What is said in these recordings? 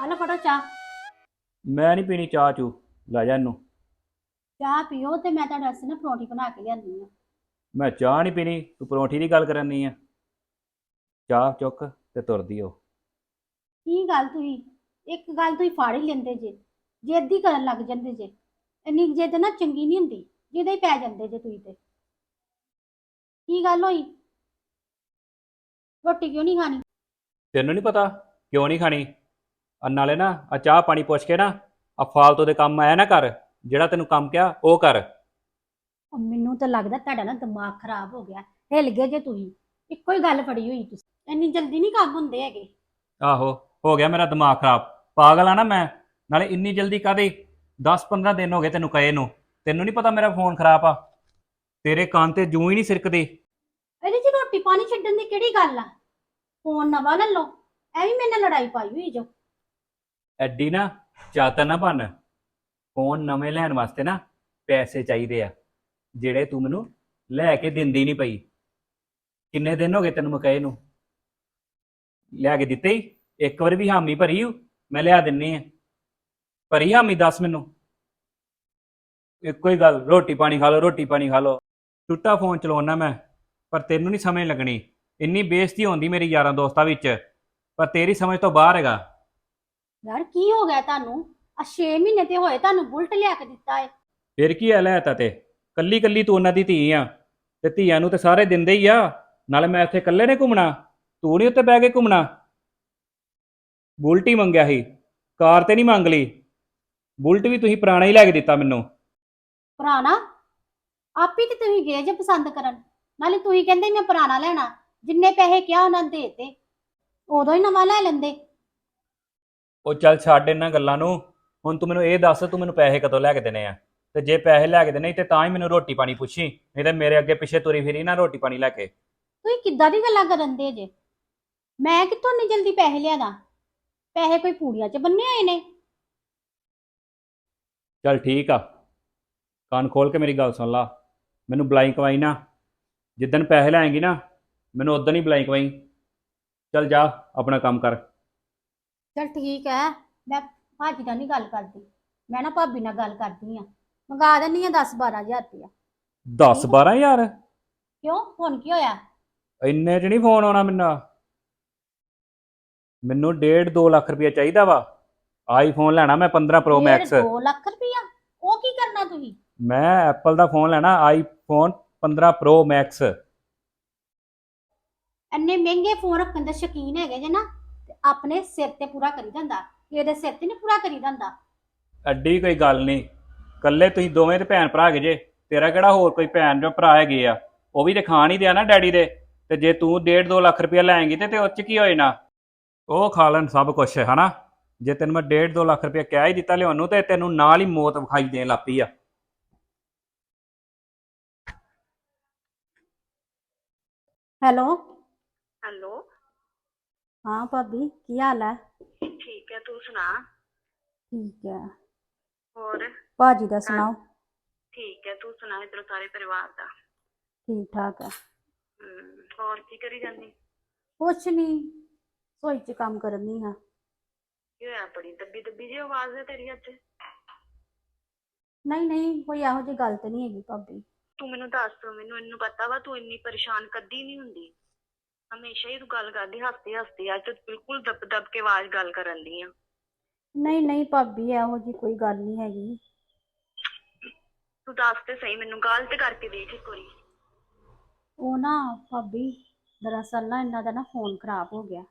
ਆ ਲਓ ਫੜੋ ਚਾਹ। ਮੈਂ ਨਹੀਂ ਪੀਣੀ ਚਾਹ ਚੂ। ਲੈ ਜਾ ਇਹਨੂੰ। ਚਾਹ ਪੀਓ ਤੇ ਮੈਂ ਤੁਹਾਡੇ ਨਾ ਪਰੌਂਠੀ ਬਣਾ ਕੇ ਲਿਆਂਦੀ ਆ ਮੈਂ ਚਾਹ ਨਹੀਂ ਪੀਣੀ ਤੂੰ ਪਰੌਂਠੀ ਦੀ ਗੱਲ ਕਰਨੀ ਆ। ਚਾਹ ਚੁੱਕ ਤੇ ਤੁਰਦੀ ਓ ਕੀ ਗੱਲ ਤੁਸੀਂ? ਇੱਕ ਗੱਲ ਤੁਸੀਂ ਫਾੜ ਹੀ ਲੈਂਦੇ ਜੇ। ਜਿੱਦ ਕਰਨ ਲੱਗ ਜਾਂਦੇ ਜੇ। ਇੰਨੀ ਜਿੱਦ ਨਾ ਚੰਗੀ ਨਹੀਂ ਹੁੰਦੀ ਜਿਹਦੇ ਹੀ ਪੈ ਜਾਂਦੇ ਜੇ ਤੁਸੀਂ ਤੇ। ਕੀ ਗੱਲ ਹੋਈ? ਰੋਟੀ ਕਿਉਂ ਨਹੀਂ ਖਾਣੀ? ਤੈਨੂੰ ਨਹੀਂ ਪਤਾ? ਕਿਉਂ ਨਹੀਂ ਖਾਣੀ? ਆ ਨਾਲੇ ਨਾ ਆ ਚਾਹ ਪਾਣੀ ਪੁੱਛ ਕੇ ਨਾ ਆ ਫਾਲਤੂ ਦੇ ਕੰਮ ਆਇਆ ਨਾ ਕਰ ਜਿਹੜਾ ਤੈਨੂੰ ਕੰਮ ਕਿਹਾ ਉਹ ਕਰ। ਉਹ ਮੈਨੂੰ ਤਾਂ ਲੱਗਦਾ ਤੁਹਾਡਾ ਨਾ ਦਿਮਾਗ ਖਰਾਬ ਹੋ ਗਿਆ ਹਿੱਲ ਗਏ ਜੇ ਤੁਸੀਂ। ਇੱਕੋ ਹੀ ਗੱਲ ਫੜੀ ਹੋਈ ਤੁਸੀਂ। ਇੰਨੀ ਜਲਦੀ ਨਹੀਂ ਕੰਮ ਹੁੰਦੇ ਹੈਗੇ। ਆਹੋ ਹੋ ਗਿਆ ਮੇਰਾ ਦਿਮਾਗ ਖਰਾਬ। ਪਾਗਲ ਆ ਨਾ ਮੈਂ। ਨਾਲੇ ਇੰਨੀ ਜਲਦੀ ਕਾਦੇ 10-15 ਦਿਨ ਹੋ ਗਏ ਤੈਨੂੰ ਕਹੇ ਨੂੰ। ਤੈਨੂੰ ਨਹੀਂ ਪਤਾ ਮੇਰਾ ਫੋਨ ਖਰਾਬ ਆ। ਤੇਰੇ ਕੰਨ ਤੇ ਜੂੰ ਹੀ ਨਹੀਂ ਸਿਰਕਦੀ। ਇਹਦੇ 'ਚ ਰੋਟੀ ਪਾਣੀ ਛੱਡਣ ਦੀ ਕਿਹੜੀ ਗੱਲ ਆ? ਫੋਨ ਨਵਾਂ ਲੈ ਲਓ ਐਵੇਂ ਮੇਰੇ ਨਾਲ ਲੜਾਈ ਪਾਈ ਹੋਈ ਜੋ। ਐਡੀ ਨਾ ਚਾਤਰ ਨਾ ਬਣ ਫੋਨ ਨਵੇਂ ਲੈਣ ਵਾਸਤੇ ਨਾ ਪੈਸੇ ਚਾਹੀਦੇ ਆ, ਜਿਹੜੇ ਤੂੰ ਮੈਨੂੰ ਲੈ ਕੇ ਦਿੰਦੀ ਨਹੀਂ ਪਈ। ਕਿੰਨੇ ਦਿਨ ਹੋ ਗਏ ਤੈਨੂੰ ਮਕਏ ਨੂੰ? ਲਿਆ ਕੇ ਦਿੱਤੇ ਹੀ ਇੱਕ ਵਾਰ ਵੀ ਹਾਮੀ ਭਰੀ ਹੂ ਮੈਂ ਲਿਆ ਦਿੰਨੀ ਆ। ਭਰੀ ਹਾਮੀ ਦੱਸ ਮੈਨੂੰ। ਇੱਕੋ ਹੀ ਗੱਲ, ਰੋਟੀ ਪਾਣੀ ਖਾ ਲਓ, ਰੋਟੀ ਪਾਣੀ ਖਾ ਲਓ। ਟੁੱਟਾ ਫੋਨ ਚਲਾਉਣਾ ਮੈਂ, ਪਰ ਤੈਨੂੰ ਨਹੀਂ ਸਮਝ ਲੱਗਣੀ। ਇੰਨੀ ਬੇਇੱਜ਼ਤੀ ਹੁੰਦੀ ਮੇਰੇ ਯਾਰਾਂ ਦੋਸਤਾਂ ਵਿੱਚ, ਪਰ ਤੇਰੀ ਸਮਝ ਤੋਂ ਬਾਹਰ ਹੈਗਾ। ਯਾਰ ਕੀ ਹੋ ਗਿਆ ਤੁਹਾਨੂੰ? ਆ 6 ਮਹੀਨੇ ਤੇ ਹੋਏ ਤੁਹਾਨੂੰ ਬੁਲਟ ਲਿਆ ਕੇ ਦਿੱਤਾ ਏ। ਫਿਰ ਕੀ ਹੈ ਲੈ ਤਾ ਤੇ? ਕੱਲੀ ਕੱਲੀ ਤੂੰ ਉਹਨਾਂ ਦੀ ਧੀ ਆ ਤੇ ਧੀਆਂ ਨੂੰ ਤੇ ਸਾਰੇ ਦਿੰਦੇ ਹੀ ਆ। ਨਾਲੇ ਮੈਂ ਇੱਥੇ ਇਕੱਲੇ ਨੇ ਘੁੰਮਣਾ ਤੂੰ ਨਹੀਂ ਉੱਤੇ ਬਹਿ ਕੇ ਘੁੰਮਣਾ। ਬੁਲਟ ਹੀ ਮੰਗਿਆ ਸੀ ਕਾਰ ਤੇ ਨਹੀਂ ਮੰਗ ਲਈ। ਬੁਲਟ ਵੀ ਤੁਸੀਂ ਪੁਰਾਣਾ ਹੀ ਲੈ ਕੇ ਦਿੱਤਾ ਮੈਨੂੰ। ਪੁਰਾਣਾ? ਆਪੀ ਤੇ ਤੁਸੀਂ ਗਏ ਜੇ ਪਸੰਦ ਕਰਨ। ਨਾਲੇ ਤੁਸੀਂ ਕਹਿੰਦੇ ਮੈਂ ਪੁਰਾਣਾ ਲੈਣਾ ਜਿੰਨੇ ਪੈਸੇ ਕਿਹਾ ਉਹਨਾਂ ਨੇ ਦੇਤੇ। ਉਦੋਂ ਹੀ ਨਵਾਂ ਲੈ ਲੈਂਦੇ। ਉਹ ਚੱਲ ਛੱਡ ਇਹਨਾਂ ਗੱਲਾਂ ਨੂੰ। ਹੁਣ ਤੂੰ ਮੈਨੂੰ ਇਹ ਦੱਸ ਤੂੰ ਮੈਨੂੰ ਪੈਸੇ ਕਦੋਂ ਲੈ ਕੇ ਦੇਣੇ ਆ? ਤੇ ਜੇ ਪੈਸੇ ਲੈ ਕੇ ਦੇਣੇ ਤੇ ਤਾਂ ਹੀ ਮੈਨੂੰ ਰੋਟੀ ਪਾਣੀ ਪੁੱਛੀ ਨਹੀਂ ਤੇ ਮੇਰੇ ਅੱਗੇ ਪਿੱਛੇ ਤੁਰੀ ਫਿਰੀ ਨਾ ਰੋਟੀ ਪਾਣੀ ਲੈ ਕੇ। ਤੁਸੀਂ ਕਿੱਦਾਂ ਦੀ ਗੱਲਾਂ ਕਰਨ ਦੇ ਜੇ? ਮੈਂ ਕਿੱਥੋਂ ਇੰਨੀ ਜਲਦੀ ਪੈਸੇ ਲਿਆਦਾ? ਪੈਸੇ ਕੋਈ ਪੂੜੀਆਂ 'ਚ ਬੰਨੇ ਹੋਏ ਨੇ। ਚੱਲ ਠੀਕ ਆ। ਕੰਨ ਖੋਲ ਕੇ ਮੇਰੀ ਗੱਲ ਸੁਣ ਲਾ। ਮੈਨੂੰ ਬੁਲਾਈ ਕਵਾਈ ਨਾ। ਜਿੱਦਣ ਪੈਸੇ ਲੈਂਗੀ ਨਾ ਮੈਨੂੰ ਉਦੋਂ ਹੀ ਬੁਲਾਈ ਕਵਾਈ ਚੱਲ ਜਾ ਆਪਣਾ ਕੰਮ ਕਰ। ਚਲ ਠੀਕ ਹੈ ਮੈਂ ਭਾਜੀ ਨਾਲ ਨਹੀਂ ਗੱਲ ਕਰਦੀ ਮੈਂ ਨਾ ਭਾਬੀ ਨਾਲ ਗੱਲ ਕਰਦੀ ਆ ਮੰਗਾ ਦਿੰਨੀ ਆ 10 12000 ਰੁਪਇਆ। 10 12000 ਕਿਉਂ ਹੁਣ ਕੀ ਹੋਇਆ? ਇੰਨੇ ਚ ਨਹੀਂ ਫੋਨ ਆਉਣਾ ਮੈਨੂੰ? ਮੈਨੂੰ 1.5 2 ਲੱਖ ਰੁਪਏ ਚਾਹੀਦਾ ਵਾ। ਆਈਫੋਨ ਲੈਣਾ ਮੈਂ 15 ਪ੍ਰੋ ਮੈਕਸ ਦੋ ਲੱਖ ਰੁਪਇਆ? ਉਹ ਕੀ ਕਰਨਾ ਤੁਸੀਂ? ਮੈਂ ਐਪਲ ਦਾ ਫੋਨ ਲੈਣਾ ਆਈਫੋਨ 15 ਪ੍ਰੋ ਮੈਕਸ ਇੰਨੇ ਮਹਿੰਗੇ ਫੋਨ ਰੱਖਣ ਦੇ ਸ਼ੌਕੀਨ ਹੈਗੇ ਜੇ ਨਾ। ਆਪਣੇ ਸਿਰ ਤੇ ਪੂਰਾ ਕਰੀ ਜਾਂਦਾ ਇਹਦੇ ਸਿਰ ਤੇ ਨਹੀਂ ਪੂਰਾ ਕਰੀ ਜਾਂਦਾ। ਐਡੀ ਕੋਈ ਗੱਲ ਨਹੀਂ। ਕੱਲੇ ਤੁਸੀਂ ਦੋਵੇਂ ਤੇ ਭੈਣ ਭਰਾ ਹੈਗੇ ਜੇ ਤੇਰਾ ਕਿਹੜਾ ਹੋਰ ਕੋਈ ਭੈਣ ਜਾਂ ਭਰਾ ਹੈਗੇ ਆ? ਉਹ ਵੀ ਤੇ ਖਾਣ ਹੀ ਦਿਆ ਨਾ ਡੈਡੀ ਦੇ ਤੇ ਜੇ ਤੂੰ 1.5 2 ਲੱਖ ਰੁਪਇਆ ਲੈਂਗੀ ਤੇ ਤੇ ਉਹ ਚ ਕੀ ਹੋਏ ਨਾ ਉਹ ਖਾ ਲੈਣ ਸਭ ਕੁਝ ਹਨਾ? ਜੇ ਤੈਨੂੰ ਮੈਂ 1.5 2 ਲੱਖ ਰੁਪਇਆ ਕਹਿ ਹੀ ਦਿੱਤਾ ਲਿਆਉਣ ਨੂੰ ਤੇ ਤੈਨੂੰ ਨਾਲ ਹੀ ਮੌਤ ਵਿਖਾਈ ਦੇਣ ਲੱਪੀ ਆ। ਹੈਲੋ? ਹੈਲੋ? ਹਾਂ ਭਾਬੀ ਕੀ ਹਾਲ ਹੈ? ਠੀਕ ਹੈ ਤੂੰ ਸੁਣਾ? ਠੀਕ ਹੈ। ਹੋਰ? ਭਾਜੀ ਦਾ ਸੁਣਾਓ? ਠੀਕ ਹੈ ਤੂੰ ਸੁਣਾ ਇਧਰ ਸਾਰੇ ਪਰਿਵਾਰ ਦਾ? ਠੀਕ ਠਾਕ ਹੈ। ਹਮ, ਹੋਰ ਕੀ ਕਰੀ ਜਾਂਦੀ? ਕੁਛ ਨਹੀਂ ਸੋਈ ਚ ਕੰਮ ਕਰਨੀ ਹਾਂ। ਕੀ ਹੋਇਆ ਬੜੀ ਦੱਬੀ ਦੱਬੀ ਜਿਹੀ ਆਵਾਜ਼ ਹੈ ਤੇਰੀ ਅੱਜ? ਨਹੀਂ ਨਹੀਂ ਕੋਈ ਇਹੋ ਜਿਹੀ ਗੱਲ ਤੇ ਨਹੀਂ ਹੈਗੀ ਭਾਬੀ। ਤੂੰ ਮੈਨੂੰ ਦੱਸ ਮੈਨੂੰ ਇਹਨੂੰ ਪਤਾ ਵਾ ਤੂੰ ਇੰਨੀ ਪਰੇਸ਼ਾਨ ਕਦੀ ਨਹੀਂ ਹੁੰਦੀ। ਹਮੇਸ਼ਾ ਹੀ ਤੂੰ ਗੱਲ ਕਰਦੀ ਹੱਸਦੇ ਹੱਸਦੇ ਅੱਜ ਤੂੰ ਬਿਲਕੁਲ ਦੱਬ ਦੱਬ ਕੇ ਆਵਾਜ਼ ਗੱਲ ਕਰਨ ਦੀ ਆ। ਨਹੀਂ ਨਹੀਂ ਭਾਬੀ ਇਹੋ ਜਿਹੀ ਕੋਈ ਗੱਲ ਨਹੀਂ ਹੈਗੀ। ਤੂੰ ਦੱਸ ਤੇ ਸਹੀ ਮੈਨੂੰ ਗੱਲ ਤੇ ਕਰਕੇ ਦੇਖ ਇੱਕ ਵਾਰੀ। ਉਹ ਨਾ ਭਾਬੀ ਦਰਅਸਲ ਨਾ ਇਹਨਾਂ ਦਾ ਨਾ ਫੋਨ ਖਰਾਬ ਹੋ ਗਿਆ।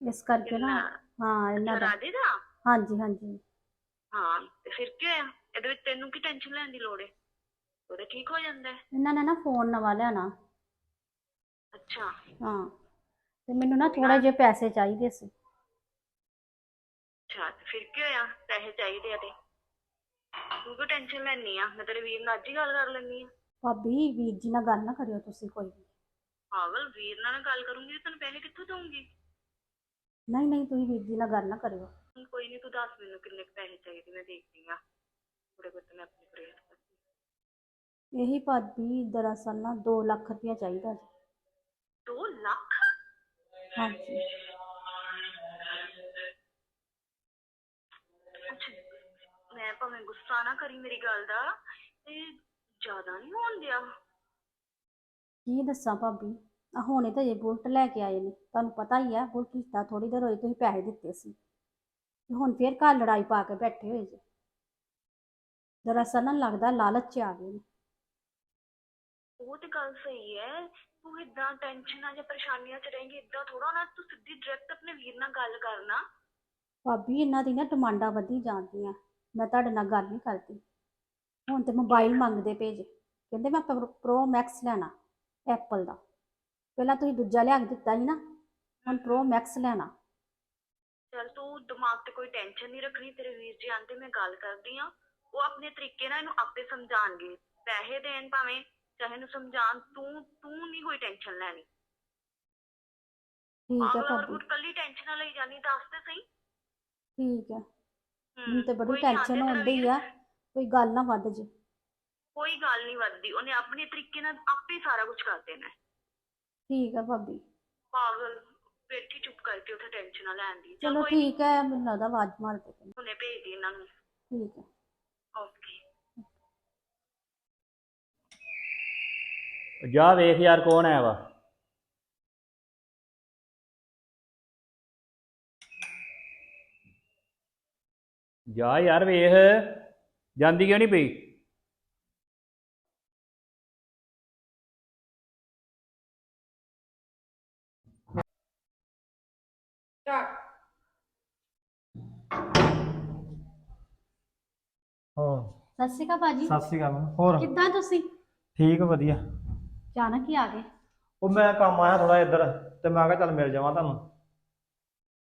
ਇਸ ਕਰਕੇ ਨਾ ਹਾਂ ਇਹਨਾਂ ਦਾ। ਰਾਜੇ ਦਾ? ਹਾਂਜੀ ਹਾਂਜੀ। ਹਾਂ ਤੇ ਫਿਰ ਕੀ ਹੋਇਆ? ਇਹਦੇ ਵਿੱਚ ਤੈਨੂੰ ਕੀ ਟੈਨਸ਼ਨ ਲੈਣ ਦੀ ਲੋੜ ਹੈ ਉਹਦੇ ਠੀਕ ਹੋ ਜਾਂਦਾ ਹੈ ਇਹਨਾਂ ਨੇ ਨਾ ਫੋਨ ਨਵਾਂ ਲਿਆਣਾ ਅੱਛਾ। ਹਾਂ। ਤੇ ਮੈਨੂੰ ਨਾ ਥੋੜਾ ਜਿਹੇ ਪੈਸੇ ਚਾਹੀਦੇ ਸੀ। ਅੱਛਾ ਤੇ ਫਿਰ ਕੀ ਹੋਇਆ? ਪੈਸੇ ਚਾਹੀਦੇ ਆ ਤੇ। ਤੂੰ ਕਿਉਂ ਟੈਨਸ਼ਨ ਲੈਣੀ ਆ? ਮੈਂ ਤੇਰੇ ਵੀਰ ਨਾਲ ਅੱਜ ਹੀ ਗੱਲ ਕਰ ਲੈਣੀ ਆ। ਭਾਬੀ ਵੀਰ ਜੀ ਨਾਲ ਗੱਲ ਨਾ ਕਰਿਓ ਤੁਸੀਂ ਕੋਈ ਵੀ। ਪਾਗਲ ਵੀਰ ਨਾਲ ਗੱਲ ਕਰੂੰਗੀ ਤੇ ਤੈਨੂੰ ਪੈਸੇ ਕਿੱਥੋਂ ਦਊਂਗੀ? ਨਹੀਂ ਨਹੀਂ ਤੁਸੀਂ ਵੀਰ ਜੀ ਨਾਲ ਗੱਲ ਨਾ ਕਰਿਓ। ਹੁਣ ਕੋਈ ਨਹੀਂ ਤੂੰ ਦੱਸ ਮੈਨੂੰ ਕਿੰਨੇ ਕੁ ਪੈਸੇ ਚਾਹੀਦੇ ਮੈਂ ਦੇਖਦੀ ਆ। ਥੋੜੇ ਬਹੁਤ ਮੈਂ ਆਪਣੀ ਪ੍ਰੇਅਰ ਇਹੀ ਭਾਬੀ ਦਰਅਸਲ ਨਾ 2 ਲੱਖ ਰੁਪਇਆ ਚਾਹੀਦਾ ਜੀ। 2 ਲੱਖ? ਹਾਂਜੀ। ਮੈਂ ਭਾਵੇਂ ਗੁੱਸਾ ਨਾ ਕਰੀ ਮੇਰੀ ਗੱਲ ਦਾ ਤੇ ਜ਼ਿਆਦਾ ਨਹੀਂ ਹੋਣ ਦਿਆ? ਕੀ ਦੱਸਾਂ ਭਾਬੀ? ਆ ਹੁਣੇ ਤਾਂ ਇਹ ਬੁਲਟ ਲੈ ਕੇ ਆਏ ਨੇ। ਤੁਹਾਨੂੰ ਪਤਾ ਹੀ ਆ ਬੁਲਟ ਲਿੱਤਾ ਥੋੜੀ ਦੇਰ ਹੋਈ ਤੁਸੀਂ ਪੈਸੇ ਦਿੱਤੇ ਸੀ। ਤੇ ਹੁਣ ਫੇਰ ਘਰ ਲੜਾਈ ਪਾ ਕੇ ਬੈਠੇ ਹੋਏ ਜੇ। ਦਰਅਸਲ ਨਾ ਲੱਗਦਾ ਲਾਲਚ ਆ ਗਏ ਨੇ। ਉਹ ਤੇ ਗੱਲ ਸਹੀ ਹੈ ਤੂੰ ਇਦਾਂ ਟੈਨਸ਼ਨਾਂ ਜਾਂ ਪਰੇਸ਼ਾਨੀਆਂ 'ਚ ਰਹੇਂਗੀ ਇਦਾਂ ਥੋੜਾ ਨਾ ਤੂੰ ਸਿੱਧੀ ਡਾਇਰੈਕਟ ਆਪਣੇ ਵੀਰ ਨਾਲ ਗੱਲ ਕਰਨਾ। ਭਾਬੀ ਇਹਨਾਂ ਦੀ ਨਾ ਡਿਮਾਂਡਾਂ ਵਧੀ ਜਾਂਦੀਆਂ। ਮੈਂ ਤੁਹਾਡੇ ਨਾਲ ਗੱਲ ਨਹੀਂ ਕਰਦੀ। ਹੁਣ ਤੇ ਮੋਬਾਈਲ ਮੰਗਦੇ ਪਏ ਜੇ। ਕਹਿੰਦੇ ਮੈਂ ਪ੍ਰੋ ਮੈਕਸ ਲੈਣਾ ਐਪਲ ਦਾ। ਪਹਿਲਾਂ ਤੁਸੀਂ ਦੂਜਾ ਲਿਆ ਕੇ ਦਿੱਤਾ ਸੀ ਨਾ ਹੁਣ ਪ੍ਰੋ ਮੈਕਸ ਲੈਣਾ। ਚਲ ਤੂੰ ਦਿਮਾਗ ਤੇ ਕੋਈ ਟੈਨਸ਼ਨ ਨਹੀਂ ਰੱਖਣੀ ਤੇਰੇ ਵੀਰ ਜੀ ਆਂਦੇ ਮੈਂ ਗੱਲ ਕਰਦੀ ਆ। ਉਹ ਆਪਣੇ ਤਰੀਕੇ ਨਾਲ ਇਹਨੂੰ ਆਪੇ ਸਮਝਾਣਗੇ। ਪੈਸੇ ਦੇਣ ਭਾਵੇਂ। ਚਾਹੇ ਇਹਨੂੰ ਸਮਝਾਣ ਤੂੰ ਤੂੰ ਨਹੀਂ ਕੋਈ ਟੈਨਸ਼ਨ ਲੈਣੀ। ਠੀਕ ਹੈ ਅਗਲਾ ਭਾਬੀ। ਵਰਗੁਰ ਕੱਲੀ ਟੈਨਸ਼ਨ ਲਈ ਜਾਨੀ ਦੱਸ ਤੇ ਸਹੀ। ਠੀਕ ਹੈ ਮੈਨੂੰ ਤੇ ਬੜੀ ਨੀ ਟੈਨਸ਼ਨ ਹੁੰਦੀ ਆ। ਕੋਈ ਗੱਲ ਨਾ ਵੱਧ ਜੇ। ਕੋਈ ਗੱਲ ਨਹੀਂ ਵੱਧਦੀ ਉਹਨੇ ਆਪਣੇ ਤਰੀਕੇ ਨਾਲ ਆਪੇ ਸਾਰਾ ਕੁਝ ਕਰ ਦੇਣਾ। ਹੈ। ਠੀਕ ਹੈ ਭਾਬੀ। ਪਾਗਲ ਬੈਠੀ ਚੁੱਪ ਕਰਕੇ ਉੱਥੇ ਟੈਨਸ਼ਨ ਨਾ ਲੈਣ ਦੀ। ਚੱਲ ਨੀ, ਠੀਕ ਹੈ ਮੈਨੂੰ ਲੱਗਦਾ ਆਵਾਜ਼ ਮਾਰਦੇ ਪਏ ਨੇ। ਹੁਣੇ ਭੇਜ ਦੀ ਇਹਨਾਂ ਨੂੰ। ਠੀਕ ਹੈ ਓਕੇ ਜਾ ਵੇਖ ਯਾਰ ਕੌਣ ਆਇਆ ਵਾ। ਜਾ ਯਾਰ ਵੇਖ ਜਾਂਦੀ ਕਿਉਂ ਨਹੀਂ ਪਈ? ਹਾਂ ਸਤਿ ਸ਼੍ਰੀ ਅਕਾਲ ਭਾਜੀ। ਸਤਿ ਸ਼੍ਰੀ ਅਕਾਲ। ਮੈਮ। ਹੋਰ। ਕਿੱਦਾਂ ਤੁਸੀਂ? ਠੀਕ ਵਧੀਆ। ਅਚਾਨਕ ਹੀ ਆ ਗਏ। ਉਹ ਮੈਂ ਕੰਮ ਆਇਆ ਥੋੜਾ ਇੱਧਰ ਤੇ ਮੈਂ ਕਿਹਾ ਚੱਲ ਮਿਲ ਜਾਵਾਂ ਤੁਹਾਨੂੰ।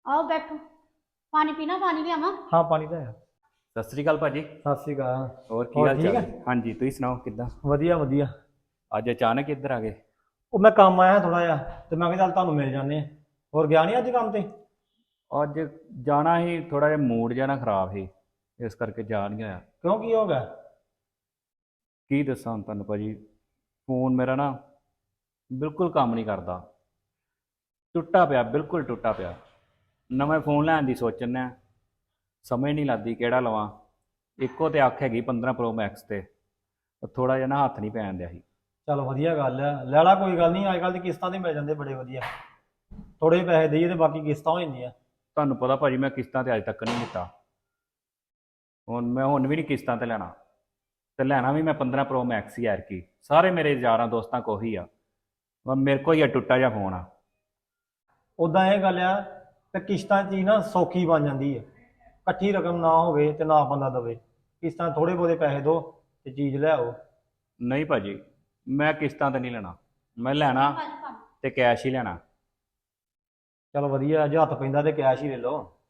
ਆਓ ਬੈਠੋ। ਪਾਣੀ ਪੀਣਾ ਪਾਣੀ ਲਿਆਵਾਂ? ਹਾਂ ਪਾਣੀ ਤਾਂ ਹੈ। ਸਤਿ ਸ੍ਰੀ ਅਕਾਲ ਭਾਜੀ। ਸਤਿ ਸ਼੍ਰੀ ਅਕਾਲ। ਹੋਰ ਕੀ ਹੋਰ ਹਾਲ ਠੀਕ ਚਾਲ? ਹੈ? ਹਾਂਜੀ ਤੁਸੀਂ ਸੁਣਾਓ ਕਿੱਦਾਂ? ਵਧੀਆ ਵਧੀਆ। ਅੱਜ ਅਚਾਨਕ ਇੱਧਰ ਆ ਗਏ। ਉਹ ਮੈਂ ਕੰਮ ਆਇਆ ਥੋੜਾ ਜਿਹਾ ਤੇ ਮੈਂ ਕਿਹਾ ਚੱਲ ਤੁਹਾਨੂੰ ਮਿਲ ਜਾਂਦੇ ਆ ਹੋਰ ਗਿਆ ਨਹੀਂ ਅੱਜ ਕੰਮ ਤੇ? ਅੱਜ ਜਾਣਾ ਹੀ ਥੋੜਾ ਜਿਹਾ ਮੂਡ ਜਿਹਾ ਨਾ ਖਰਾਬ ਸੀ ਇਸ ਕਰਕੇ ਜਾ ਨਹੀਂ ਆਇਆ। ਕਿਉਂ ਕੀ ਹੋ ਗਿਆ? ਕੀ ਦੱਸਾਂ ਹੁਣ ਤੁਹਾਨੂੰ ਭਾਜੀ? ਫੋਨ ਮੇਰਾ ਨਾ ਬਿਲਕੁਲ ਕੰਮ ਨਹੀਂ ਕਰਦਾ। ਟੁੱਟਾ ਪਿਆ ਬਿਲਕੁਲ ਟੁੱਟਾ ਪਿਆ। ਨਵਾਂ ਫੋਨ ਲੈਣ ਦੀ ਸੋਚਣ ਆ। ਸਮਝ ਨਹੀਂ ਲੱਗਦੀ ਕਿਹੜਾ ਲਵਾਂ। ਇੱਕੋ ਤੇ ਅੱਖ ਹੈਗੀ 15 Pro Max ਤੇ। ਥੋੜਾ ਜਿਹਾ ਨਾ ਹੱਥ ਨਹੀਂ ਪੈਣ ਦਿਆ ਸੀ। ਚੱਲ ਵਧੀਆ ਗੱਲ ਆ। ਲੈ ਲਾ ਕੋਈ ਗੱਲ ਨਹੀਂ ਅੱਜ ਕੱਲ ਤੇ ਕਿਸ਼ਤਾਂ ਤੇ ਮਿਲ ਜਾਂਦੇ ਬੜੇ ਵਧੀਆ। ਥੋੜੇ ਪੈਸੇ ਦੇਈਏ ਤੇ ਬਾਕੀ ਕਿਸ਼ਤਾਂ ਹੋ ਜਾਂਦੀਆਂ। ਤੁਹਾਨੂੰ ਪਤਾ ਭਾਜੀ ਮੈਂ ਕਿਸ਼ਤਾਂ ਤੇ ਅੱਜ ਤੱਕ ਨਹੀਂ ਲਿੱਤਾ। ਹੁਣ ਮੈਂ ਹੁਣ ਵੀ ਨਹੀਂ ਕਿਸ਼ਤਾਂ ਤੇ ਲੈਣਾ। ਤੇ ਲੈਣਾ ਵੀ ਮੈਂ 15 Pro Max ਹੀ ਯਾਰ ਕੀ ਸਾਰੇ ਮੇਰੇ ਯਾਰਾਂ ਦੋਸਤਾਂ ਕੋ ਹੀ ਆ। ਮੈਂ ਮੇਰੇ ਕੋਲ ਹੀ ਆ ਟੁੱਟਾ ਜਿਹਾ ਫੋਨ ਆ। ਉਦਾਂ ਇਹ ਗੱਲ ਆ ਕਿ ਕਿਸ਼ਤਾਂ ਚ ਹੀ ਨਾ ਸੌਖੀ ਬਣ ਜਾਂਦੀ ਹੈ ਇਕੱਠੀ ਰਕਮ ਨਾ ਹੋਵੇ ਤੇ ਨਾ ਬੰਦਾ ਦਵੇ। ਕਿਸ਼ਤਾਂ ਥੋੜੇ ਬਹੁਤੇ ਪੈਸੇ ਦੋ ਤੇ ਚੀਜ਼ ਲੈ ਆਓ। ਨਹੀਂ ਭਾਜੀ ਮੈਂ ਕਿਸ਼ਤਾਂ ਤੇ ਨਹੀਂ ਲੈਣਾ। ਮੈਂ ਲੈਣਾ ਤੇ ਕੈਸ਼ ਹੀ ਲੈਣਾ। ਚਲ ਵਧੀਆ ਜੇ ਹੱਥ ਪੈਂਦਾ ਤੇ ਕੈਸ਼ ਹੀ ਲੈ ਲਓ।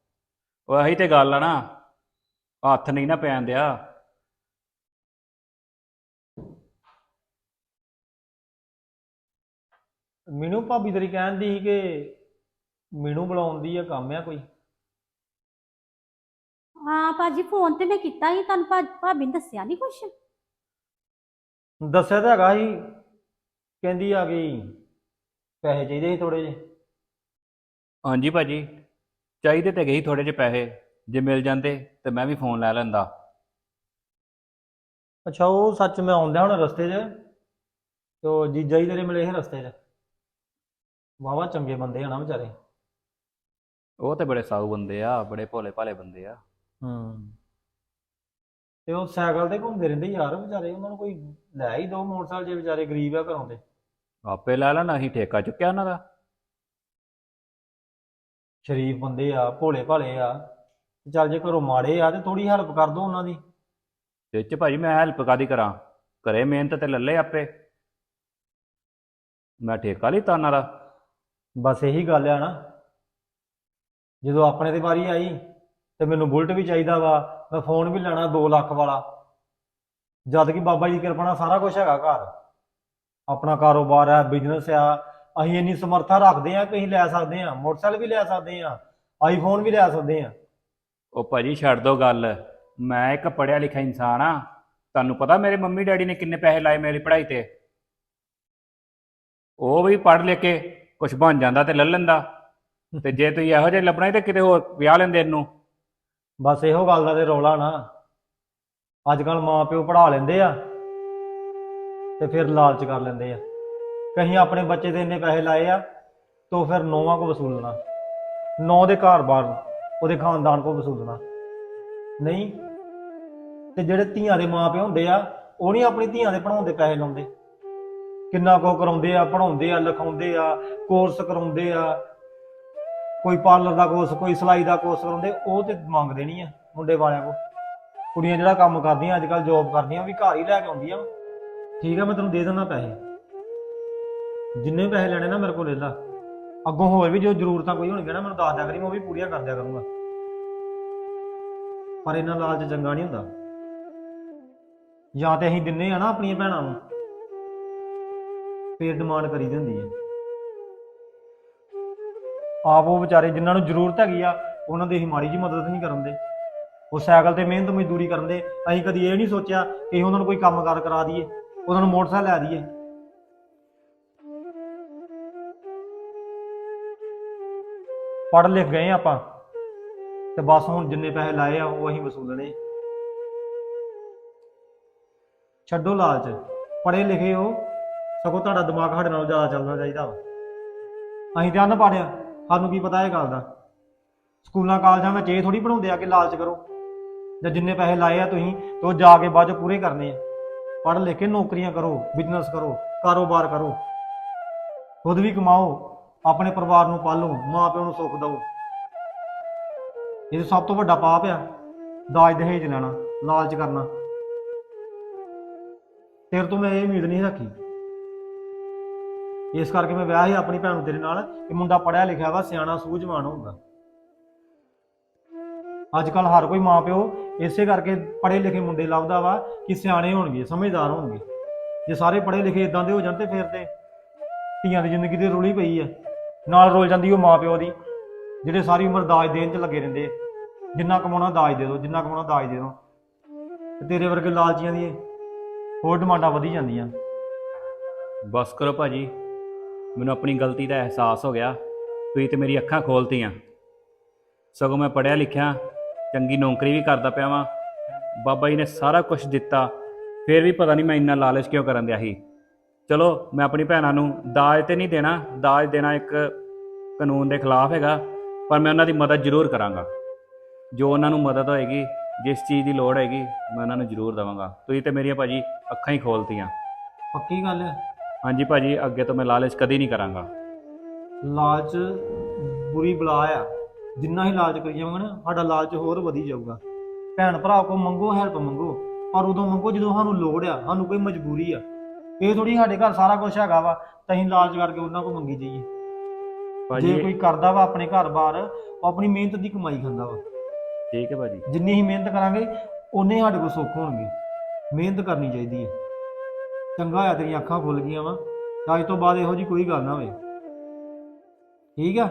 ਉਹ ਇਹੀ ਤੇ ਗੱਲ ਆ ਨਾ। ਹੱਥ ਨਹੀਂ ਨਾ ਪੈਣ ਦਿਆ। ਮੈਨੂੰ ਭਾਬੀ ਤੇਰੀ ਕਹਿਣ ਦੀ ਸੀ ਕਿ ਮੈਨੂੰ ਬੁਲਾਉਣ ਦੀ ਆ ਕੰਮ ਆ ਕੋਈ? ਹਾਂ ਭਾਜੀ ਫੋਨ ਤੇ ਮੈਂ ਕੀਤਾ ਸੀ ਤੁਹਾਨੂੰ ਭਾ- ਭਾਬੀ ਨੇ ਦੱਸਿਆ ਨਹੀਂ ਕੁਛ? ਦੱਸਿਆ ਤਾਂ ਹੈਗਾ ਸੀ ਕਹਿੰਦੀ ਆ ਗਈ ਪੈਸੇ ਚਾਹੀਦੇ ਸੀ ਥੋੜੇ ਜਿਹੇ। ਹਾਂਜੀ ਭਾਜੀ ਚਾਹੀਦੇ ਤੇ ਗਈ ਥੋੜੇ ਜਿਹੇ ਪੈਸੇ ਜੇ ਮਿਲ ਜਾਂਦੇ ਤੇ ਮੈਂ ਵੀ ਫੋਨ ਲੈ ਲੈਂਦਾ। ਅੱਛਾ ਉਹ ਸੱਚ ਮੈਂ ਆਉਂਦਾ ਹੁਣ ਰਸਤੇ 'ਚ ਤੇ ਉਹ ਜੀਜਾ ਹੀ ਤੇਰੇ ਮਿਲੇ ਸੀ ਰਸਤੇ 'ਚ? ਵਾਵਾ ਚੰਗੇ ਬੰਦੇ ਆ ਨਾ ਵਿਚਾਰੇ। ਉਹ ਤੇ ਬੜੇ ਸਾਊ ਬੰਦੇ ਆ ਬੜੇ ਭੋਲੇ ਭਾਲੇ ਬੰਦੇ ਆ। ਹੂੰ। ਤੇ ਉਹ ਸਾਈਕਲ ਤੇ ਘੁੰਮਦੇ ਰਹਿੰਦੇ ਯਾਰ ਵਿਚਾਰੇ ਉਹਨਾਂ ਨੂੰ ਕੋਈ ਲੈ ਹੀ ਦੋ ਮੋਟਰਸਾਈਕਲ ਜੇ ਵਿਚਾਰੇ ਗਰੀਬ ਆ ਘਰੋਂ ਦੇ। ਆਪੇ ਲੈ ਲੈਣਾ ਅਸੀਂ ਠੇਕਾ ਚੁੱਕਿਆ ਉਹਨਾਂ ਦਾ। ਸ਼ਰੀਫ ਬੰਦੇ ਆ ਭੋਲੇ ਭਾਲੇ ਆ। ਤੇ ਚੱਲ ਜੇ ਘਰੋਂ ਮਾੜੇ ਆ ਤੇ ਥੋੜੀ ਹੈਲਪ ਕਰ ਦੋ ਉਹਨਾਂ ਦੀ। ਤੇ ਚ ਭਾਜੀ ਮੈਂ ਹੈਲਪ ਕਾਦੀ ਕਰਾਂ? ਘਰੇ ਮਿਹਨਤ ਤੇ ਲੱਲੇ ਆਪੇ। ਮੈਂ ਠੇਕਾ ਲਿੱਤਾ ਉਹਨਾਂ ਦਾ। ਬਸ ਇਹੀ ਗੱਲ ਆ ਨਾ। ਜਦੋਂ ਆਪਣੇ ਤੇ ਵਾਰੀ ਆਈ ਤੇ ਮੈਨੂੰ ਬੁਲਟ ਵੀ ਚਾਹੀਦਾ ਵਾ, ਮੈਂ ਫੋਨ ਵੀ ਲੈਣਾ 2 ਲੱਖ ਵਾਲਾ। ਜਦ ਕਿ ਬਾਬਾ ਜੀ ਦੀ ਕਿਰਪਾ ਨਾਲ ਸਾਰਾ ਕੁਝ ਹੈਗਾ ਘਰ। ਆਪਣਾ ਕਾਰੋਬਾਰ ਹੈ ਬਿਜ਼ਨਸ ਆ। ਅਸੀਂ ਇੰਨੀ ਸਮਰੱਥਾ ਰੱਖਦੇ ਆ ਕਿ ਅਸੀਂ ਲੈ ਸਕਦੇ ਆ, ਮੋਟਰਸਾਈਕਲ ਵੀ ਲੈ ਸਕਦੇ ਆ ਆਈਫੋਨ ਵੀ ਲੈ ਸਕਦੇ ਆ। ਉਹ ਭਾਜੀ ਛੱਡ ਦੋ ਗੱਲ। ਮੈਂ ਇੱਕ ਪੜਿਆ ਲਿਖਿਆ ਇਨਸਾਨ ਆ। ਤੁਹਾਨੂੰ ਪਤਾ ਮੇਰੇ ਮੰਮੀ ਡੈਡੀ ਨੇ ਕਿੰਨੇ ਪੈਸੇ ਲਾਏ ਮੇਰੀ ਪੜ੍ਹਾਈ ਤੇ? ਉਹ ਵੀ ਪੜ੍ਹ ਲਿਖ ਕੇ। ਕੁਝ ਬਣ ਜਾਂਦਾ ਤੇ ਲੈ ਲੈਂਦਾ। ਤੇ ਜੇ ਤੁਸੀਂ ਇਹੋ ਜਿਹੇ ਲੱਭਣਾ ਸੀ ਤੇ ਕਿਤੇ ਹੋਰ ਵਿਆਹ ਲੈਂਦੇ ਇਹਨੂੰ। ਬਸ ਇਹੋ ਗੱਲ ਦਾ ਤੇ ਰੌਲਾ ਨਾ। ਅੱਜ ਕੱਲ ਮਾਂ ਪਿਓ ਪੜ੍ਹਾ ਲੈਂਦੇ ਆ ਤੇ ਫਿਰ ਲਾਲਚ ਕਰ ਲੈਂਦੇ ਆ। ਕਹੀਂ ਆਪਣੇ ਬੱਚੇ ਦੇ ਇੰਨੇ ਪੈਸੇ ਲਾਏ ਆ ਤੋ ਫਿਰ ਨੌਵਾਂ ਕੋ ਵਸੂਲਣਾ ਨੌ ਦੇ ਘਰ-ਬਾਰ ਉਹਦੇ ਖਾਨਦਾਨ ਕੋ ਵਸੂਲਣਾ ਨਹੀਂ ਤੇ ਜਿਹੜੇ ਧੀਆਂ ਦੇ ਮਾਂ ਪਿਓ ਹੁੰਦੇ ਆ ਉਹ ਨਹੀਂ ਆਪਣੀ ਧੀਆਂ ਦੇ ਪੜਾਉਣ ਦੇ ਪੈਸੇ ਲਾਉਂਦੇ। ਕਿੰਨਾ ਕੋ ਕਰਾਉਂਦੇ ਆ ਪੜਾਉਂਦੇ ਆ, ਲਿਖਾਉਂਦੇ ਆ ਕੋਰਸ ਕਰਾਉਂਦੇ ਆ। ਕੋਈ ਪਾਰਲਰ ਦਾ ਕੋਰਸ ਕੋਈ ਸਿਲਾਈ ਦਾ ਕੋਰਸ ਕਰਾਉਂਦੇ, ਉਹ ਤੇ ਮੰਗਦੇ ਨਹੀਂ ਆ ਮੁੰਡੇ ਵਾਲਿਆਂ ਕੋ ਕੁੜੀਆਂ ਜਿਹੜਾ ਕੰਮ ਕਰਦੀਆਂ ਅੱਜ ਕੱਲ ਜੌਬ ਕਰਦੀਆਂ ਵੀ ਘਰ ਹੀ ਲੈ ਕੇ ਆਉਂਦੀਆਂ। ਠੀਕ ਆ, ਮੈਂ ਤੈਨੂੰ ਦੇ ਦਿੰਦਾ ਪੈਸੇ। ਜਿੰਨੇ ਪੈਸੇ ਲੈਣੇ ਨਾ ਮੇਰੇ ਕੋਲ ਲੈ ਲਾ। ਅੱਗੋਂ ਹੋਰ ਵੀ ਜੋ ਜ਼ਰੂਰਤਾਂ ਕੋਈ ਹੋਣਗੀਆਂ ਨਾ, ਮੈਨੂੰ ਦੱਸ ਦਿਆ ਕਰੀ, ਮੈਂ ਉਹ ਵੀ ਪੂਰੀਆਂ ਕਰ ਦਿਆ ਕਰੂੰਗਾ। ਪਰ ਇਹਨਾਂ ਲਾਲਚ ਚੰਗਾ ਨਹੀਂ ਹੁੰਦਾ। ਜਾਂ ਤੇ ਅਸੀਂ ਦਿੰਨੇ ਆ ਨਾ ਆਪਣੀਆਂ ਭੈਣਾਂ ਨੂੰ। ਫੇਰ ਡਿਮਾਂਡ ਕਰੀਦੀ ਹੁੰਦੀ ਹੈ ਆਪ ਉਹ ਵਿਚਾਰੇ ਜਿਨ੍ਹਾਂ ਨੂੰ ਜ਼ਰੂਰਤ ਹੈਗੀ ਆ, ਉਹਨਾਂ ਦੀ ਅਸੀਂ ਮਾੜੀ ਜੀ ਮਦਦ ਨਹੀਂ ਕਰਨ ਦੇ। ਉਹ ਸਾਈਕਲ ਤੇ ਮਿਹਨਤ ਮਜ਼ਦੂਰੀ ਕਰਨ ਦੇ। ਅਸੀਂ ਕਦੀ ਇਹ ਨਹੀਂ ਸੋਚਿਆ ਕਿ ਉਹਨਾਂ ਨੂੰ ਕੋਈ ਕੰਮਕਾਰ ਕਰਾ ਦਈਏ, ਉਹਨਾਂ ਨੂੰ ਮੋਟਰਸਾਈਕਲ ਲੈ ਦਈਏ। ਪੜ੍ਹ ਲਿਖ ਗਏ ਆਪਾਂ ਤੇ ਬਸ ਹੁਣ ਜਿੰਨੇ ਪੈਸੇ ਲਾਏ ਆ, ਉਹ ਅਸੀਂ ਵਸੂਲਣੇ। ਛੱਡੋ ਲਾਲਚ। ਪੜ੍ਹੇ ਲਿਖੇ ਹੋ ਸਗੋਂ ਤੁਹਾਡਾ ਦਿਮਾਗ ਸਾਡੇ ਨਾਲੋਂ ਜ਼ਿਆਦਾ ਚੱਲਣਾ ਚਾਹੀਦਾ ਵਾ। ਅਸੀਂ ਤੇ ਅੰਨ ਪਾੜਿਆ, ਸਾਨੂੰ ਕੀ ਪਤਾ ਇਹ ਗੱਲ ਦਾ। ਸਕੂਲਾਂ, ਕਾਲਜਾਂ ਵਿੱਚ ਇਹ ਥੋੜੀ ਪੜਾਉਂਦੇ ਆ ਕਿ ਲਾਲਚ ਕਰੋ। ਜਾਂ ਜਿੰਨੇ ਪੈਸੇ ਲਾਏ ਆ ਤੁਸੀਂ, ਤੇ ਉਹ ਜਾ ਕੇ ਬਾਅਦ ਚ ਪੂਰੇ ਕਰਨੇ ਆ। ਪੜ੍ਹ ਲਿਖ ਕੇ ਨੌਕਰੀਆਂ ਕਰੋ ਬਿਜ਼ਨਸ ਕਰੋ, ਕਾਰੋਬਾਰ ਕਰੋ। ਖੁਦ ਵੀ ਕਮਾਓ, ਆਪਣੇ ਪਰਿਵਾਰ ਨੂੰ ਪਾਲੋ ਮਾਂ ਪਿਓ ਨੂੰ ਸੁੱਖ ਦਿਓ। ਇਹ ਸਭ ਤੋਂ ਵੱਡਾ ਪਾਪ ਆ, ਦਾਜ ਦਹੇਜ ਲੈਣਾ, ਲਾਲਚ ਕਰਨਾ। ਤੇਰੇ ਤੋਂ ਮੈਂ ਇਹ ਉਮੀਦ ਨਹੀਂ ਰੱਖੀ। ਇਸ ਕਰਕੇ ਮੈਂ ਵਿਆਹ ਹੀ ਆਪਣੀ ਭੈਣ ਨੂੰ ਤੇਰੇ ਨਾਲ ਕਿ ਮੁੰਡਾ ਪੜਿਆ ਲਿਖਿਆ ਵਾ, ਸਿਆਣਾ ਸੂਝਵਾਨ ਹੋਊਗਾ। ਅੱਜ ਕੱਲ ਹਰ ਕੋਈ ਮਾਂ ਪਿਓ ਇਸੇ ਕਰਕੇ ਪੜ੍ਹੇ ਲਿਖੇ ਮੁੰਡੇ ਲੱਭਦਾ ਵਾ ਕਿ ਸਿਆਣੇ ਹੋਣਗੇ, ਸਮਝਦਾਰ ਹੋਣਗੇ। ਜੇ ਸਾਰੇ ਪੜ੍ਹੇ ਲਿਖੇ ਇਦਾਂ ਦੇ ਹੋ ਜਾਣ ਤੇ ਫਿਰ ਤੇ ਧੀਆਂ ਦੀ ਜ਼ਿੰਦਗੀ ਤੇ ਰੁਲੀ ਪਈ ਆ। ਨਾਲ ਰੁਲ ਜਾਂਦੀ ਉਹ ਮਾਂ ਪਿਓ ਦੀ, ਜਿਹੜੇ ਸਾਰੀ ਉਮਰ ਦਾਜ ਦੇਣ 'ਚ ਲੱਗੇ ਰਹਿੰਦੇ ਜਿੰਨਾ ਕਮਾਉਣਾ ਦਾਜ ਦੇ ਦਿਓ, ਜਿੰਨਾ ਕਮਾਉਣਾ ਦਾਜ ਦੇ ਦਿਓ। ਤੇ ਤੇਰੇ ਵਰਗੇ ਲਾਲਚੀਆਂ ਦੀ ਹੋਰ ਡਿਮਾਂਡਾਂ ਵਧੀ ਜਾਂਦੀਆਂ। ਬਸ ਕਰੋ ਭਾਜੀ। ਮੈਨੂੰ ਆਪਣੀ ਗਲਤੀ ਦਾ ਅਹਿਸਾਸ ਹੋ ਗਿਆ। ਤੁਸੀਂ ਤੇ ਮੇਰੀ ਅੱਖਾਂ ਖੋਲਤੀਆਂ। ਸਗੋਂ ਮੈਂ ਪੜਿਆ ਲਿਖਿਆ, ਚੰਗੀ ਨੌਕਰੀ ਵੀ ਕਰਦਾ ਪਿਆ ਵਾਂ। ਬਾਬਾ ਜੀ ਨੇ ਸਾਰਾ ਕੁਝ ਦਿੱਤਾ। ਫਿਰ ਵੀ ਪਤਾ ਨਹੀਂ ਮੈਂ ਇੰਨਾ ਲਾਲਚ ਕਿਉਂ ਕਰਨ ਦਿਆ ਸੀ। ਚਲੋ, ਮੈਂ ਆਪਣੀ ਭੈਣਾਂ ਨੂੰ ਦਾਜ ਤੇ ਨਹੀਂ ਦੇਣਾ। ਦਾਜ ਦੇਣਾ ਇੱਕ ਕਾਨੂੰਨ ਦੇ ਖਿਲਾਫ ਹੈਗਾ, ਪਰ ਮੈਂ ਉਹਨਾਂ ਦੀ ਮਦਦ ਜ਼ਰੂਰ ਕਰਾਂਗਾ। ਜੋ ਉਹਨਾਂ ਨੂੰ ਮਦਦ ਹੋਏਗੀ, ਜਿਸ ਚੀਜ਼ ਦੀ ਲੋੜ ਹੈਗੀ ਮੈਂ ਉਹਨਾਂ ਨੂੰ ਜ਼ਰੂਰ ਦੇਵਾਂਗਾ। ਤੁਸੀਂ ਤੇ ਮੇਰੀਆਂ ਭਾਜੀ ਅੱਖਾਂ ਹੀ ਖੋਲਤੀਆਂ। ਪੱਕੀ ਗੱਲ ਹੈ? ਹਾਂਜੀ ਭਾਜੀ ਅੱਗੇ ਤੋਂ ਮੈਂ ਲਾਲਚ ਕਦੀ ਨਹੀਂ ਕਰਾਂਗਾ। ਲਾਲਚ ਬੁਰੀ ਬਲਾ ਆ। ਜਿੰਨਾ ਹੀ ਲਾਲਚ ਕਰੀ ਜਾਵਾਂਗੇ ਨਾ ਸਾਡਾ ਲਾਲਚ ਹੋਰ ਵਧੀ ਜਾਊਗਾ। ਭੈਣ ਭਰਾ ਕੋ ਮੰਗੋ ਹੈਲਪ ਮੰਗੋ ਪਰ ਉਦੋਂ ਮੰਗੋ ਜਦੋਂ ਸਾਨੂੰ ਲੋੜ ਆ ਸਾਨੂੰ ਕੋਈ ਮਜਬੂਰੀ ਆ। ਇਹ ਥੋੜੀ ਸਾਡੇ ਘਰ ਸਾਰਾ ਕੁਝ ਹੈਗਾ ਵਾ ਤਾਂ ਅਸੀਂ ਲਾਲਚ ਕਰਕੇ ਉਹਨਾਂ ਕੋ ਮੰਗੀ ਜਾਈਏ। ਜੇ ਭਾਜੀ ਕੋਈ ਕਰਦਾ ਵਾ ਆਪਣੇ ਘਰ-ਬਾਰ ਉਹ ਆਪਣੀ ਮਿਹਨਤ ਦੀ ਕਮਾਈ ਖਾਂਦਾ ਵਾ। ਠੀਕ ਹੈ ਭਾਜੀ। ਜਿੰਨੀ ਹੀ ਮਿਹਨਤ ਕਰਾਂਗੇ ਉਨੇ ਸਾਡੇ ਕੋਲ ਸੁੱਖ ਹੋਣਗੇ। ਮਿਹਨਤ ਕਰਨੀ ਚਾਹੀਦੀ ਹੈ। ਚੰਗਾ ਹੋਇਆ ਤੇਰੀਆਂ ਅੱਖਾਂ ਖੁੱਲ ਗਈਆਂ ਵਾ। ਤਾਂ ਅੱਜ ਤੋਂ ਬਾਅਦ ਇਹੋ ਜੀ ਕੋਈ ਗੱਲ ਨਾ ਹੋਵੇ। ਠੀਕ ਆ?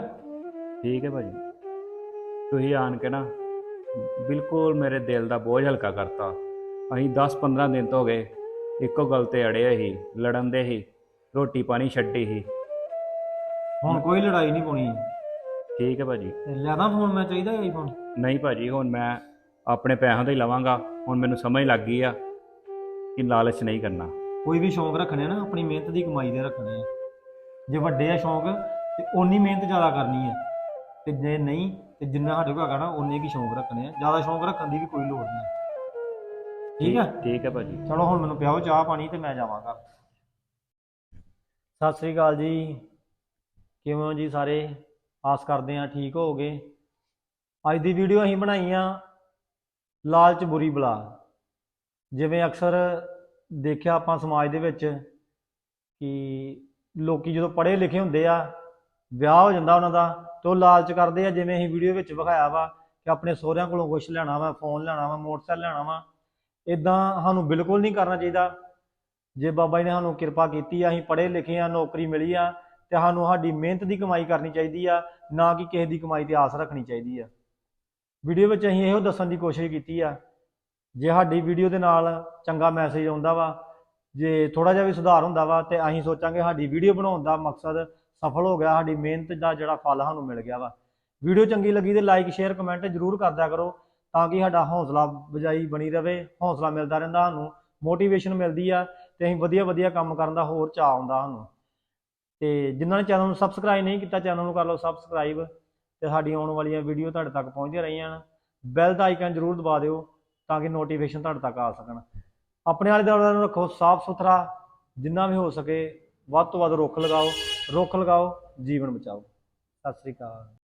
ਠੀਕ ਹੈ ਭਾਜੀ। ਤੁਸੀਂ ਆਣ ਕੇ ਨਾ ਬਿਲਕੁਲ ਮੇਰੇ ਦਿਲ ਦਾ ਬੋਝ ਹਲਕਾ ਕਰਤਾ। ਅਸੀਂ 10-15 ਦਿਨ ਤੋਂ ਹੋ ਗਏ ਇੱਕੋ ਗੱਲ ਤੇ ਅੜੇ ਹੀ ਲੜਨ ਦੇ ਹੀ ਰੋਟੀ ਪਾਣੀ ਛੱਡੀ ਹੀ। ਹੁਣ ਕੋਈ ਲੜਾਈ ਨਹੀਂ ਪਾਉਣੀ। ਠੀਕ ਹੈ ਭਾਜੀ। ਤੇ ਲੈਦਾ ਫੋਨ ਮੈਂ ਚਾਹੀਦਾ ਆਈਫੋਨ ਨਹੀਂ ਭਾਜੀ ਹੁਣ ਮੈਂ ਆਪਣੇ ਪੈਸਿਆਂ ਦਾ ਹੀ ਲਵਾਂਗਾ। ਹੁਣ ਮੈਨੂੰ ਸਮਝ ਲੱਗ ਗਈ ਆ ਕਿ ਲਾਲਚ ਨਹੀਂ ਕਰਨਾ। ਕੋਈ ਵੀ ਸ਼ੌਂਕ ਰੱਖਣੇ ਆ ਨਾ ਆਪਣੀ ਮਿਹਨਤ ਦੀ ਕਮਾਈ ਦੇ ਰੱਖਣੇ ਆ। ਜੇ ਵੱਡੇ ਆ ਸ਼ੌਂਕ ਤੇ ਓਨੀ ਮਿਹਨਤ ਜ਼ਿਆਦਾ ਕਰਨੀ ਹੈ ਤੇ ਜੇ ਨਹੀਂ ਤੇ ਜਿੰਨਾ ਸਾਡੇ ਕੋਲ ਹੈਗਾ ਨਾ ਓਨੇ ਕੀ ਸ਼ੌਂਕ ਰੱਖਣੇ ਆ। ਜ਼ਿਆਦਾ ਸ਼ੌਂਕ ਰੱਖਣ ਦੀ ਵੀ ਕੋਈ ਲੋੜ ਨਹੀਂ। ਠੀਕ ਆ? ਠੀਕ ਹੈ ਭਾਜੀ। ਚਲੋ ਹੁਣ ਮੈਨੂੰ ਪਿਆਓ ਚਾਹ ਪਾਣੀ ਤੇ ਮੈਂ ਜਾਵਾਂਗਾ। ਸਤਿ ਸ੍ਰੀ ਅਕਾਲ ਜੀ। ਕਿਵੇਂ ਹੋ ਜੀ ਸਾਰੇ? ਆਸ ਕਰਦੇ ਆ ਠੀਕ ਹੋਗੇ ਅੱਜ ਦੀ ਵੀਡੀਓ ਅਸੀਂ ਬਣਾਈ ਆ ਲਾਲਚ ਬੁਰੀ ਬਲਾ। ਜਿਵੇਂ ਅਕਸਰ ਦੇਖਿਆ ਆਪਾਂ ਸਮਾਜ ਦੇ ਵਿੱਚ ਕਿ ਲੋਕੀ ਜਦੋਂ ਪੜ੍ਹੇ ਲਿਖੇ ਹੁੰਦੇ ਆ, ਵਿਆਹ ਹੋ ਜਾਂਦਾ ਉਹਨਾਂ ਦਾ ਤੇ ਉਹ ਲਾਲਚ ਕਰਦੇ ਆ, ਜਿਵੇਂ ਅਸੀਂ ਵੀਡੀਓ ਵਿੱਚ ਵਿਖਾਇਆ ਵਾ ਕਿ ਆਪਣੇ ਸਹੁਰਿਆਂ ਕੋਲੋਂ ਕੁਝ ਲੈਣਾ ਵਾ ਫੋਨ ਲੈਣਾ ਵਾ, ਮੋਟਰਸਾਈਕਲ ਲੈਣਾ ਵਾ ਇਦਾਂ ਸਾਨੂੰ ਬਿਲਕੁਲ ਨਹੀਂ ਕਰਨਾ ਚਾਹੀਦਾ। ਜੇ ਬਾਬਾ ਜੀ ਨੇ ਸਾਨੂੰ ਕਿਰਪਾ ਕੀਤੀ ਆ, ਅਸੀਂ ਪੜ੍ਹੇ ਲਿਖੇ ਆ, ਨੌਕਰੀ ਮਿਲੀ ਆ, ਤੇ ਸਾਨੂੰ ਸਾਡੀ ਮਿਹਨਤ ਦੀ ਕਮਾਈ ਕਰਨੀ ਚਾਹੀਦੀ ਆ, ਨਾ ਕਿ ਕਿਸੇ ਦੀ ਕਮਾਈ ਤੇ ਆਸ ਰੱਖਣੀ ਚਾਹੀਦੀ ਆ। ਵੀਡੀਓ ਵਿੱਚ ਅਸੀਂ ਇਹੋ ਦੱਸਣ ਦੀ ਕੋਸ਼ਿਸ਼ ਕੀਤੀ ਆ ਜੇ ਸਾਡੀ ਵੀਡੀਓ ਦੇ ਨਾਲ ਚੰਗਾ ਮੈਸੇਜ ਆਉਂਦਾ ਵਾ, ਜੇ ਥੋੜਾ ਜਿਹਾ ਵੀ ਸੁਧਾਰ ਹੁੰਦਾ ਵਾ, ਤੇ ਅਸੀਂ ਸੋਚਾਂਗੇ ਸਾਡੀ ਵੀਡੀਓ ਬਣਾਉਣ ਦਾ ਮਕਸਦ ਸਫਲ ਹੋ ਗਿਆ, ਸਾਡੀ ਮਿਹਨਤ ਦਾ ਜਿਹੜਾ ਫਲ ਸਾਨੂੰ ਮਿਲ ਗਿਆ ਵਾ। ਵੀਡੀਓ ਚੰਗੀ ਲੱਗੀ ਤੇ ਲਾਈਕ ਸ਼ੇਅਰ ਕਮੈਂਟ ਜ਼ਰੂਰ ਕਰ ਕਰੋ ਤਾਂ ਕਿ ਸਾਡਾ ਹੌਸਲਾ ਬਜਾਈ ਬਣੀ ਰਵੇ, ਹੌਸਲਾ ਮਿਲਦਾ ਰਹਿੰਦਾ ਸਾਨੂੰ ਮੋਟੀਵੇਸ਼ਨ ਮਿਲਦੀ ਆ ਤੇ ਅਸੀਂ ਵਧੀਆ ਵਧੀਆ ਕੰਮ ਕਰਨ ਦਾ ਹੋਰ ਚਾਅ ਆਉਂਦਾ ਸਾਨੂੰ। ਤੇ ਜਿਨ੍ਹਾਂ ਨੇ ਚੈਨਲ ਨੂੰ ਸਬਸਕ੍ਰਾਈਬ ਨਹੀਂ ਕੀਤਾ ਚੈਨਲ ਨੂੰ ਕਰ ਲਓ ਸਬਸਕ੍ਰਾਈਬ ਤੇ ਸਾਡੀ ਆਉਣ ਵਾਲੀਆਂ ਵੀਡੀਓ ਤੁਹਾਡੇ ਤੱਕ ਪਹੁੰਚਦੀਆਂ ਰਹੀਆਂ ਹਨ। ਬੈਲ ਦਾ ਆਈਕਨ ਜ਼ਰੂਰ ਦਬਾ ਦਿਓ। ਤਾਂ ਕਿ ਨੋਟੀਫਿਕੇਸ਼ਨ ਤੁਹਾਡੇ ਤੱਕ ਆ ਸਕਣ। ਆਪਣੇ ਆਲੇ ਦੁਆਲੇ ਨੂੰ ਰੱਖੋ ਸਾਫ਼ ਸੁਥਰਾ, ਜਿੰਨਾ ਵੀ ਹੋ ਸਕੇ ਵੱਧ ਤੋਂ ਵੱਧ ਰੁੱਖ ਲਗਾਓ ਰੁੱਖ ਲਗਾਓ, ਜੀਵਨ ਬਚਾਓ। ਸਤਿ ਸ੍ਰੀ ਅਕਾਲ।